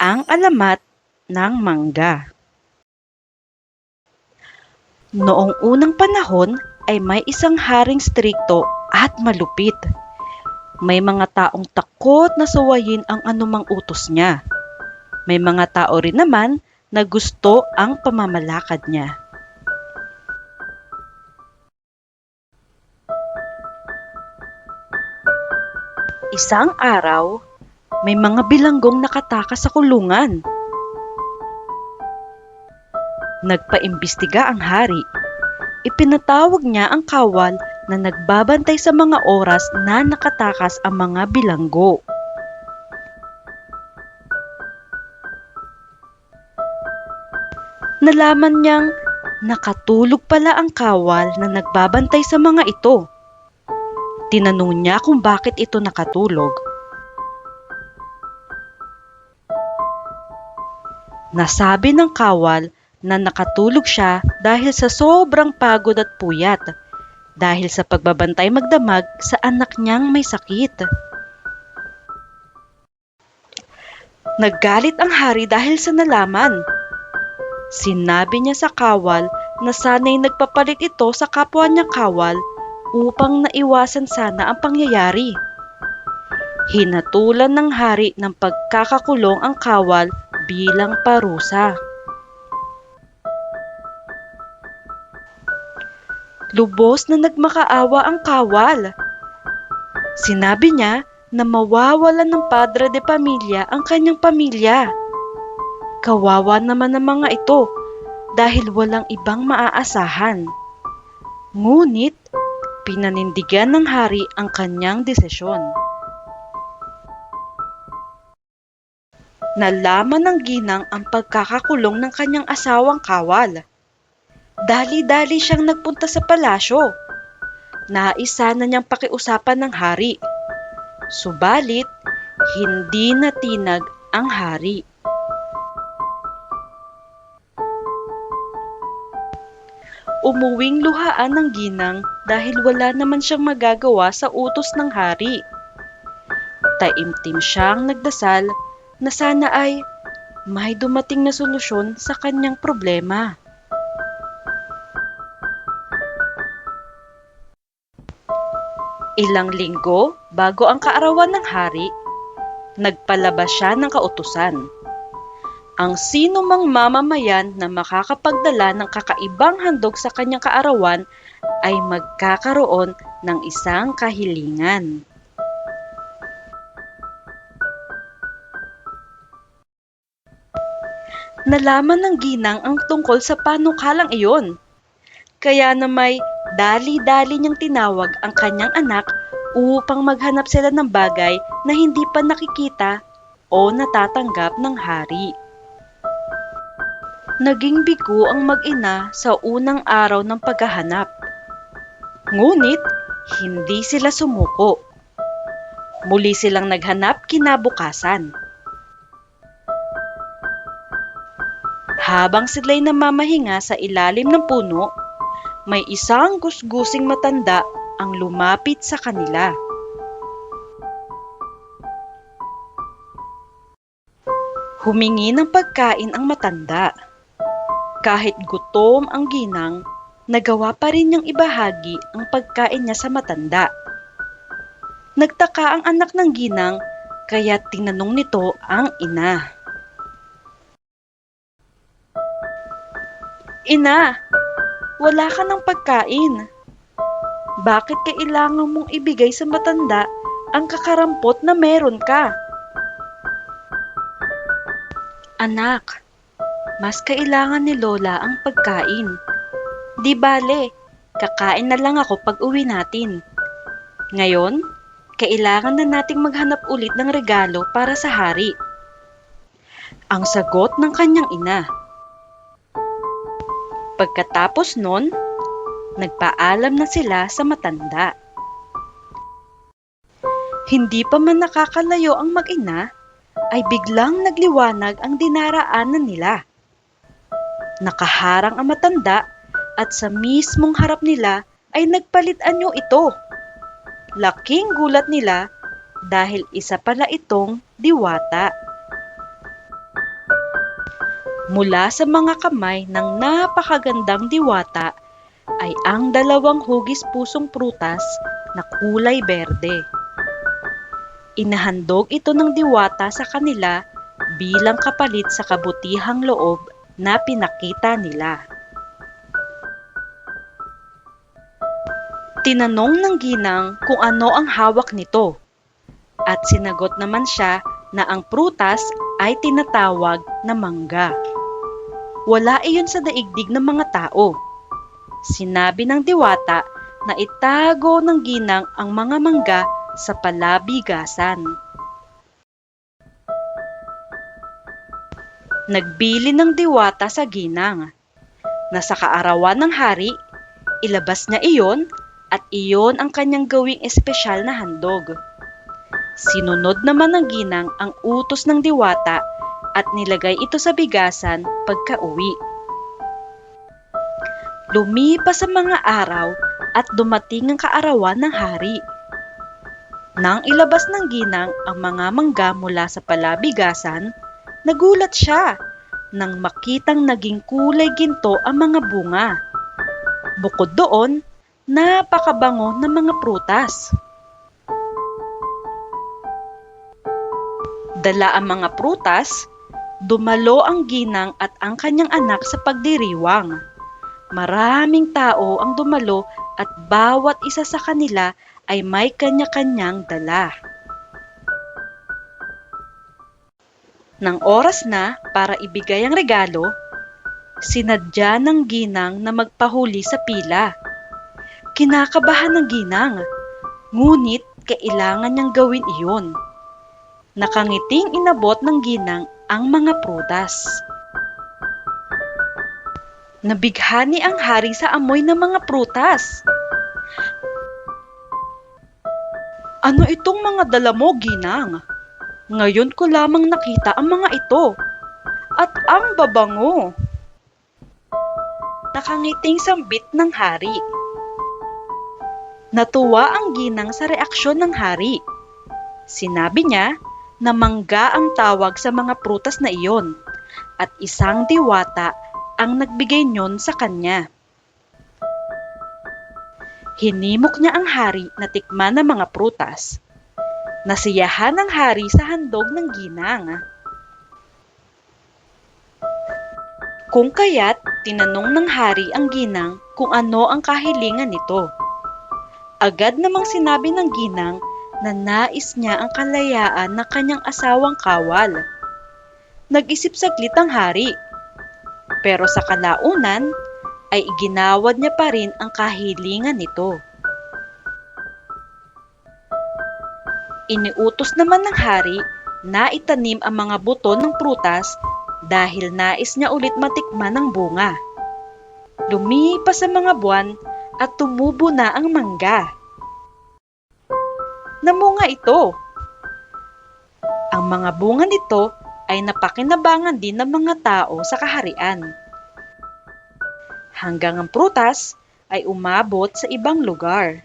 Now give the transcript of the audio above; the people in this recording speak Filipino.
Ang alamat ng mangga Noong unang panahon ay may isang haring strikto at malupit. May mga taong takot na suwayin ang anumang utos niya. May mga tao rin naman na gusto ang pamamalakad niya. Isang araw, may mga bilanggong nakatakas sa kulungan. Nagpaimbestiga ang hari. Ipinatawag niya ang kawal na nagbabantay sa mga oras na nakatakas ang mga bilanggo. Nalaman niyang nakatulog pala ang kawal na nagbabantay sa mga ito. Tinanong niya kung bakit ito nakatulog. Nasabi ng kawal na nakatulog siya dahil sa sobrang pagod at puyat dahil sa pagbabantay magdamag sa anak niyang may sakit. Naggalit ang hari dahil sa nalaman. Sinabi niya sa kawal na sana'y nagpapalit ito sa kapwa niya kawal upang naiwasan sana ang pangyayari. Hinatulan ng hari ng pagkakakulong ang kawal bilang parusa. Lubos na nagmakaawa ang kawal. Sinabi niya na mawawalan ng padre de pamilya ang kanyang pamilya. Kawawa naman ang mga ito dahil walang ibang maaasahan. Ngunit, pinanindigan ng hari ang kanyang desisyon. Nalaman ng ginang ang pagkakakulong ng kanyang asawang kawal. Dali-dali siyang nagpunta sa palasyo. Naisa na niyang pakiusapan ng hari. Subalit, hindi natinag ang hari. Umuwing luhaan ng ginang dahil wala naman siyang magagawa sa utos ng hari. Taimtim siyang nagdasal na sana ay may dumating na solusyon sa kanyang problema. Ilang linggo bago ang kaarawan ng hari, nagpalabas siya ng kautusan. Ang sino mang mamamayan na makakapagdala ng kakaibang handog sa kanyang kaarawan ay magkakaroon ng isang kahilingan. Nalaman ng ginang ang tungkol sa panukalang iyon. Kaya na may dali-dali niyang tinawag ang kanyang anak upang maghanap sila ng bagay na hindi pa nakikita o natatanggap ng hari. Naging bigo ang mag-ina sa unang araw ng paghahanap. Ngunit, hindi sila sumuko. Muli silang naghanap kinabukasan. Habang sila'y namamahinga sa ilalim ng puno, may isang gusgusing matanda ang lumapit sa kanila. Humingi ng pagkain ang matanda. Kahit gutom ang ginang, nagawa pa rin niyang ibahagi ang pagkain niya sa matanda. Nagtaka ang anak ng ginang kaya tinanong nito ang ina. Ina, wala ka ng pagkain. Bakit kailangan mong ibigay sa matanda ang kakarampot na meron ka? Anak, mas kailangan ni Lola ang pagkain. Di bale, kakain na lang ako pag uwi natin. Ngayon, kailangan na nating maghanap ulit ng regalo para sa hari. Ang sagot ng kanyang ina. Pagkatapos nun, nagpaalam na sila sa matanda. Hindi pa man nakakalayo ang mag-ina, ay biglang nagliwanag ang dinaraanan nila. Nakaharang ang matanda at sa mismong harap nila ay nagpalit anyo ito. Laking gulat nila dahil isa pala itong diwata. Mula sa mga kamay ng napakagandang diwata ay ang dalawang hugis pusong prutas na kulay berde. Inahandog ito ng diwata sa kanila bilang kapalit sa kabutihang loob na pinakita nila. Tinanong ng ginang kung ano ang hawak nito at sinagot naman siya na ang prutas ay tinatawag na mangga. Wala iyon sa daigdig ng mga tao. Sinabi ng diwata na itago ng ginang ang mga mangga sa palabigasan. Nagbili ng diwata sa ginang. Na sa kaarawan ng hari, ilabas niya iyon at iyon ang kanyang gawing espesyal na handog. Sinunod naman ng ginang ang utos ng diwata at nilagay ito sa bigasan pagka-uwi. Lumipas ang mga araw at dumating ang kaarawan ng hari. Nang ilabas ng ginang ang mga mangga mula sa palabigasan, nagulat siya nang makitang naging kulay ginto ang mga bunga. Bukod doon, napakabango ng mga prutas. Dala ang mga prutas, dumalo ang ginang at ang kanyang anak sa pagdiriwang. Maraming tao ang dumalo at bawat isa sa kanila ay may kanya-kanyang dala. Nang oras na para ibigay ang regalo, sinadya ng ginang na magpahuli sa pila. Kinakabahan ng ginang, ngunit kailangan niyang gawin iyon. Nakangiting inabot ng ginang ang mga prutas. Nabighani ang hari sa amoy ng mga prutas. Ano itong mga dala mo, ginang? Ngayon ko lamang nakita ang mga ito. At ang babango. Nakangiting sambit ng hari. Natuwa ang ginang sa reaksyon ng hari. Sinabi niya na mangga ang tawag sa mga prutas na iyon at isang diwata ang nagbigay niyon sa kanya. Hinimok niya ang hari na tikman ng mga prutas. Nasiyahan ang hari sa handog ng ginang. Kung kaya't tinanong ng hari ang ginang kung ano ang kahilingan nito. Agad namang sinabi ng ginang na nais niya ang kalayaan ng kanyang asawang kawal. Nag-isip saglit ang hari. Pero sa kalaunan ay iginawad niya pa rin ang kahilingan nito. Iniutos naman ng hari na itanim ang mga buto ng prutas dahil nais niya ulit matikman ang bunga. Lumipas ang mga buwan at tumubo na ang mangga. Namunga ito. Ang mga bunga nito ay napakinabangan din ng mga tao sa kaharian. Hanggang ang prutas ay umabot sa ibang lugar.